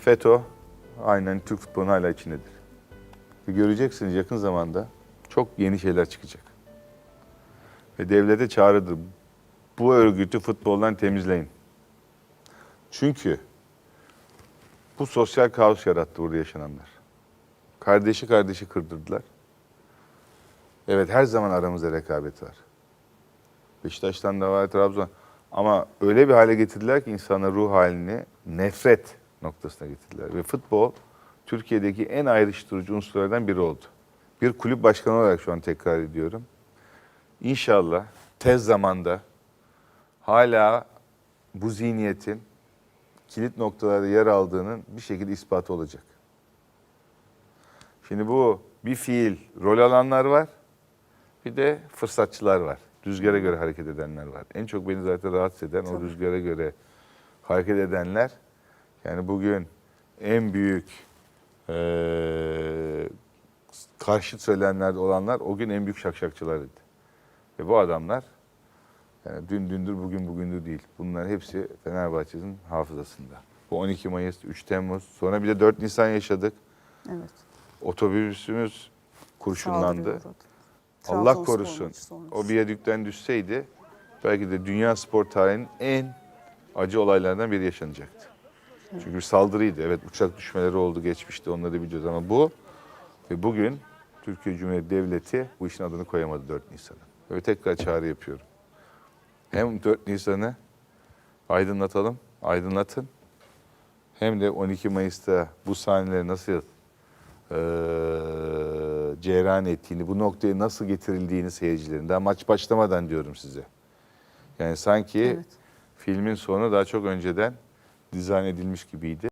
FETÖ aynen Türk futbolunun hala içindedir. Ve göreceksiniz yakın zamanda çok yeni şeyler çıkacak. Ve devlete çağrıdır. Bu örgütü futboldan temizleyin. Çünkü bu sosyal kaos yarattı burada yaşananlar. Kardeşi kardeşi kırdırdılar. Evet her zaman aramızda rekabet var. Beşiktaş'tan da var, Trabzon. Ama öyle bir hale getirdiler ki insanın ruh halini nefret noktasına getirdiler. Ve futbol Türkiye'deki en ayrıştırıcı unsurlardan biri oldu. Bir kulüp başkanı olarak şu an tekrar ediyorum. İnşallah tez zamanda hala bu zihniyetin kilit noktalarda yer aldığının bir şekilde ispatı olacak. Şimdi bu bir fiil rol alanlar var. Bir de fırsatçılar var. Rüzgara göre hareket edenler var. En çok beni zaten rahatsız eden o rüzgara göre hareket edenler. Yani bugün en büyük eee karşıt söylemlerde olanlar o gün en büyük şakşakçılarıydı. Ve bu adamlar yani dün dündür bugün bugündür değil. Bunlar hepsi Fenerbahçe'nin hafızasında. Bu 12 Mayıs, 3 Temmuz, sonra bir de 4 Nisan yaşadık. Evet. Otobüsümüz kurşunlandı. Allah korusun. sonrası. O viyadükten düşseydi belki de dünya spor tarihinin en acı olaylardan biri yaşanacaktı. Çünkü bir saldırıydı. Evet uçak düşmeleri oldu geçmişte onları da biliyoruz ama bu ve bugün Türkiye Cumhuriyeti Devleti bu işin adını koyamadı 4 Nisan'a. Ve tekrar çağrı yapıyorum. Hem 4 Nisan'ı aydınlatalım, aydınlatın. Hem de 12 Mayıs'ta bu sahneleri nasıl eee cereyan ettiğini, bu noktaya nasıl getirildiğini seyircilerin. Daha maç başlamadan diyorum size. Yani sanki Evet. filmin sonu daha çok önceden dizayn edilmiş gibiydi.